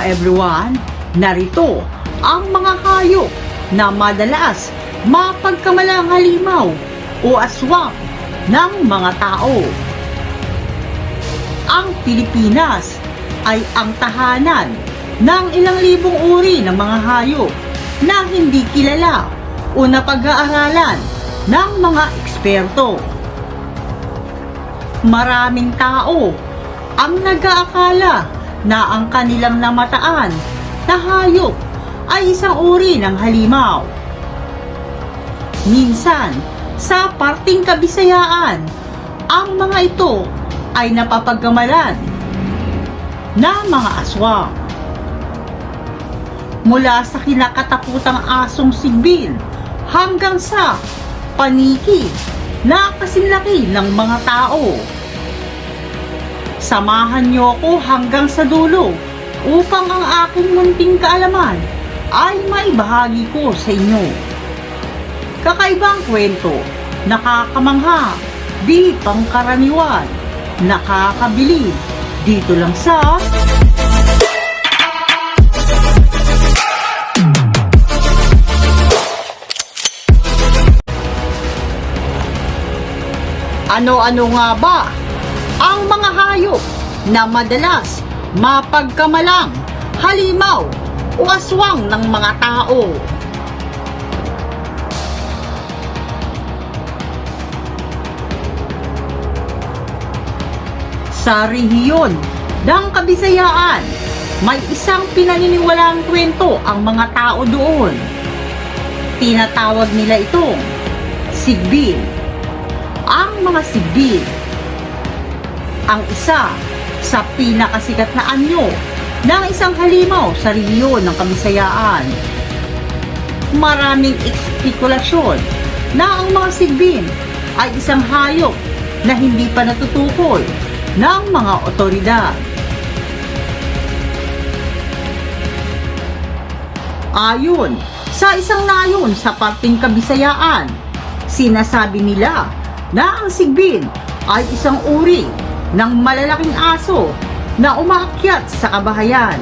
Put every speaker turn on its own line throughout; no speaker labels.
Everyone! Narito ang mga hayop na madalas mapagkamalang halimaw o aswang ng mga tao. Ang Pilipinas ay ang tahanan ng ilang libong uri ng mga hayop na hindi kilala o napag-aaralan ng mga eksperto. Maraming tao ang nag-aakala na ang kanilang namataan na hayop ay isang uri ng halimaw. Minsan, sa parting kabisayaan, ang mga ito ay napapagkamalan na mga aswang. Mula sa kinakatakutang asong sigbin hanggang sa paniki na kasinlaki ng mga tao. Samahan niyo ako hanggang sa dulo upang ang aking munting kaalaman ay maibahagi ko sa inyo. Kakaibang kwento, nakakamangha, di pangkaraniwan, nakakabilib, dito lang sa... Ano-ano nga ba ang mga hayop na madalas mapagkamalang halimaw o aswang ng mga tao? Sa rehiyon ng Kabisayaan, may isang pinaniniwalang kwento ang mga tao doon. Tinatawag nila itong sigbin. Ang mga sigbin ang isa sa pinakasikat na anyo ng isang halimaw sa rehiyon ng Kabisayaan. Maraming espekulasyon na ang mga sigbin ay isang hayop na hindi pa natutukoy ng mga otoridad. Ayon sa isang nayon sa parting Kabisayaan, sinasabi nila na ang sigbin ay isang uri ng malalaking aso na umaakyat sa kabahayan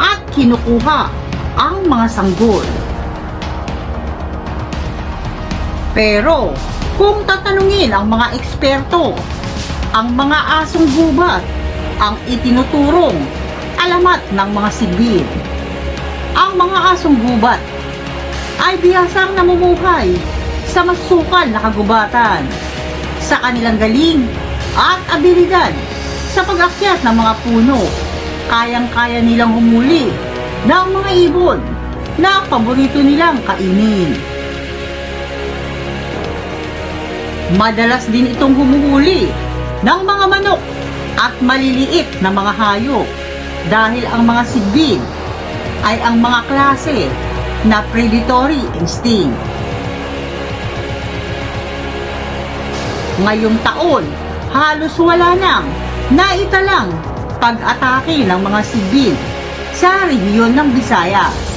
at kinukuha ang mga sanggol. Pero kung tatanungin ang mga eksperto, ang mga asong gubat ang itinuturong alamat ng mga sibil. Ang mga asong gubat ay bihasang namumuhay sa masukal na kagubatan sa kanilang galing at abilidad sa pag-akyat ng mga puno. Kayang-kaya nilang humuli ng mga ibon na paborito nilang kainin. Madalas din itong humuhuli ng mga manok at maliliit na mga hayop dahil ang mga sigbin ay ang mga klase na predatory instinct. Ngayong taon, halos wala nang naitalang pag-atake ng mga sibil sa rehiyon ng Visayas.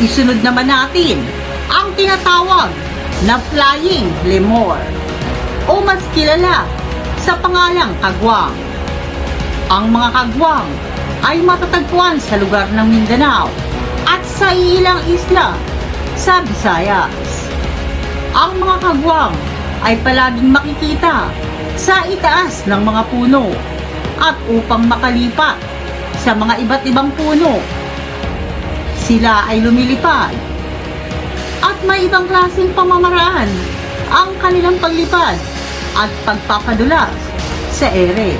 Isunod naman natin ang tinatawag na flying lemur o mas kilala sa pangalang kagwang. Ang mga kagwang ay matatagpuan sa lugar ng Mindanao at sa ilang isla sa Visayas. Ang mga kagwang ay palaging makikita sa itaas ng mga puno at upang makalipat sa mga iba't ibang puno sila ay lumilipad. At may ibang klaseng pamamaraan ang kanilang paglipad at pagpapadulas sa ere.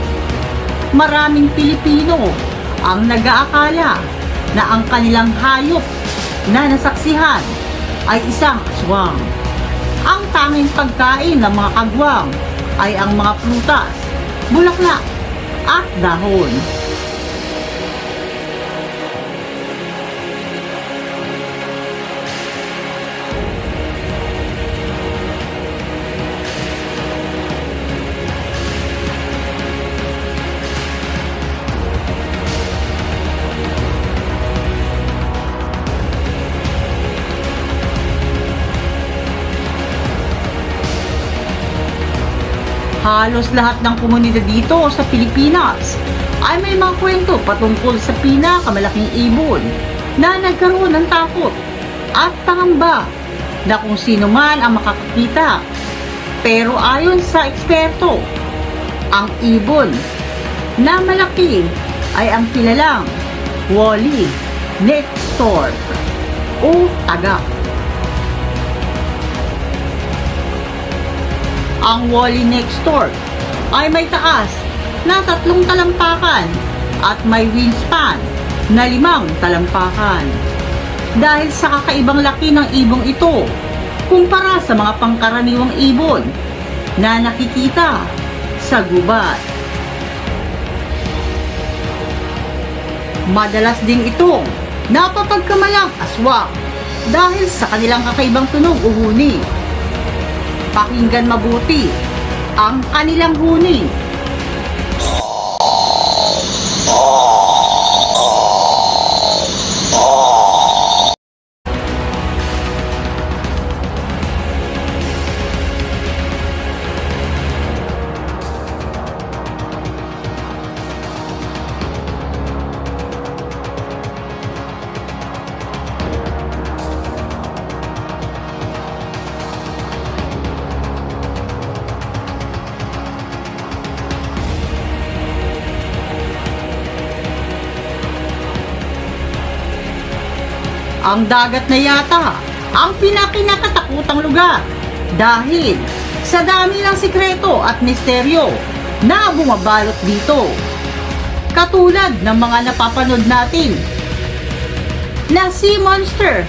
Maraming Pilipino ang nag-aakala na ang kanilang hayop na nasaksihan ay isang aswang. Ang tanging pagkain ng mga kagwang ay ang mga prutas, bulaklak at dahon. Halos lahat ng komunidad dito sa Pilipinas ay may mga kwento patungkol sa pinakamalaking ibon na nagkaroon ng takot at pangamba na kung sino man ang makakakita. Pero ayon sa eksperto, ang ibon na malaki ay ang kilalang Wally Nestor o Tagak. Ang Wally Nestor ay may taas na tatlong talampakan at may wingspan na limang talampakan. Dahil sa kakaibang laki ng ibong ito, kumpara sa mga pangkaraniwang ibon na nakikita sa gubat. Madalas ding itong napapagkamalang aswang dahil sa kanilang kakaibang tunog o huni. Pakinggan mabuti ang kanilang huni. Ang dagat na yata ang pinakinakatakutang lugar dahil sa dami ng sikreto at misteryo na bumabalot dito. Katulad ng mga napapanood natin na Sea Monster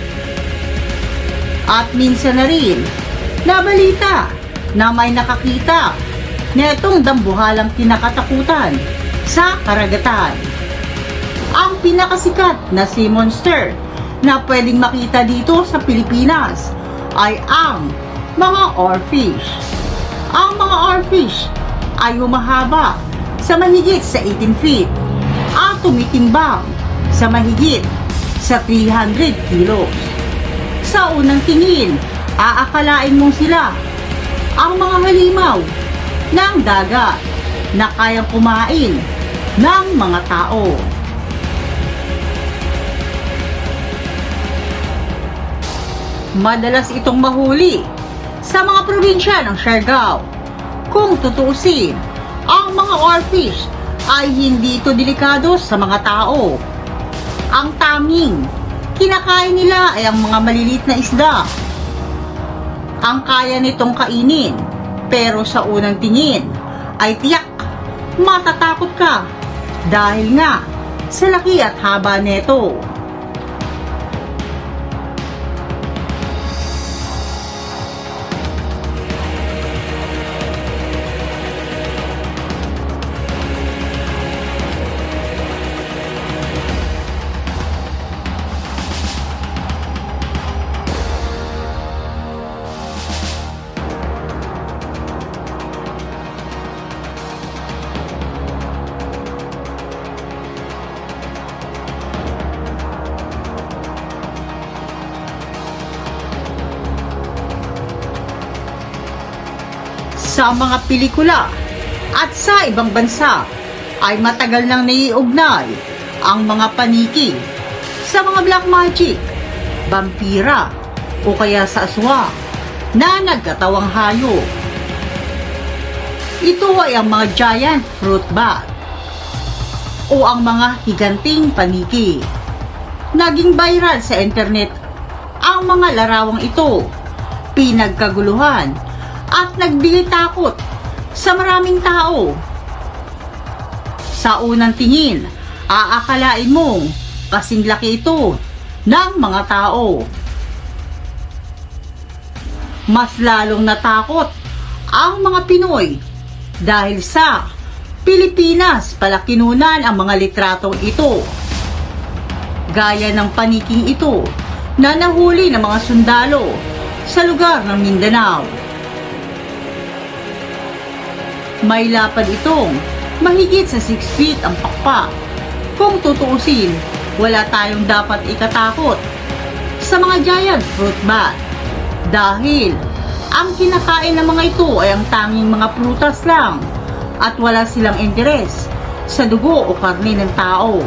at minsan na rin na balita na may nakakita na itong dambuhalang kinakatakutan sa karagatan. Ang pinakasikat na sea monster na pwedeng makita dito sa Pilipinas ay ang mga oarfish. Ang mga oarfish ay humahaba sa mahigit sa 18 feet at tumitimbang sa mahigit sa 300 kilos. Sa unang tingin, aakalain mong sila ang mga halimaw ng dagat na kayang kumain ng mga tao. Madalas itong mahuli sa mga probinsya ng Siargao. Kung tutuusin, ang mga oarfish ay hindi ito delikado sa mga tao. Ang tanging kinakain nila ay ang mga maliliit na isda. Ang kaya nitong kainin, pero sa unang tingin ay tiyak matatakot ka dahil nga sa laki at haba nito. Sa mga pelikula at sa ibang bansa ay matagal nang naiugnay ang mga paniki sa mga black magic, vampira o kaya sa aswa na nagkatawang hayop. Ito ay ang mga giant fruit bat o ang mga higanting paniki. Naging viral sa internet ang mga larawang ito, pinagkaguluhan at nagbigay takot sa maraming tao. Sa unang tingin, aakalain mong kasing laki ito ng mga tao. Mas lalong natakot ang mga Pinoy dahil sa Pilipinas palakinunan ang mga litratong ito. Gaya ng paniking ito na nahuli ng mga sundalo sa lugar ng Mindanao. May lapad itong mahigit sa 6 feet ang pakpak. Kung tutuusin, wala tayong dapat ikatakot sa mga giant fruit bat dahil Ang kinakain ng mga ito ay ang tanging mga prutas lang at wala silang interes sa dugo o karne ng tao.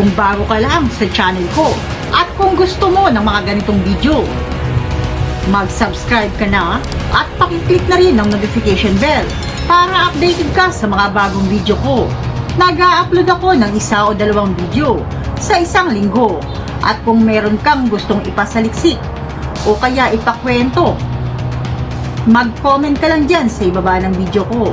Kung bago ka lang sa channel ko at kung gusto mo ng mga ganitong video, mag-subscribe ka na at pakiclick na rin ang notification bell para updated ka sa mga bagong video ko. Nag-upload ako ng isa o dalawang video sa isang linggo at kung meron kang gustong ipasaliksik o kaya ipakwento, mag-comment ka lang dyan sa ibaba ng video ko.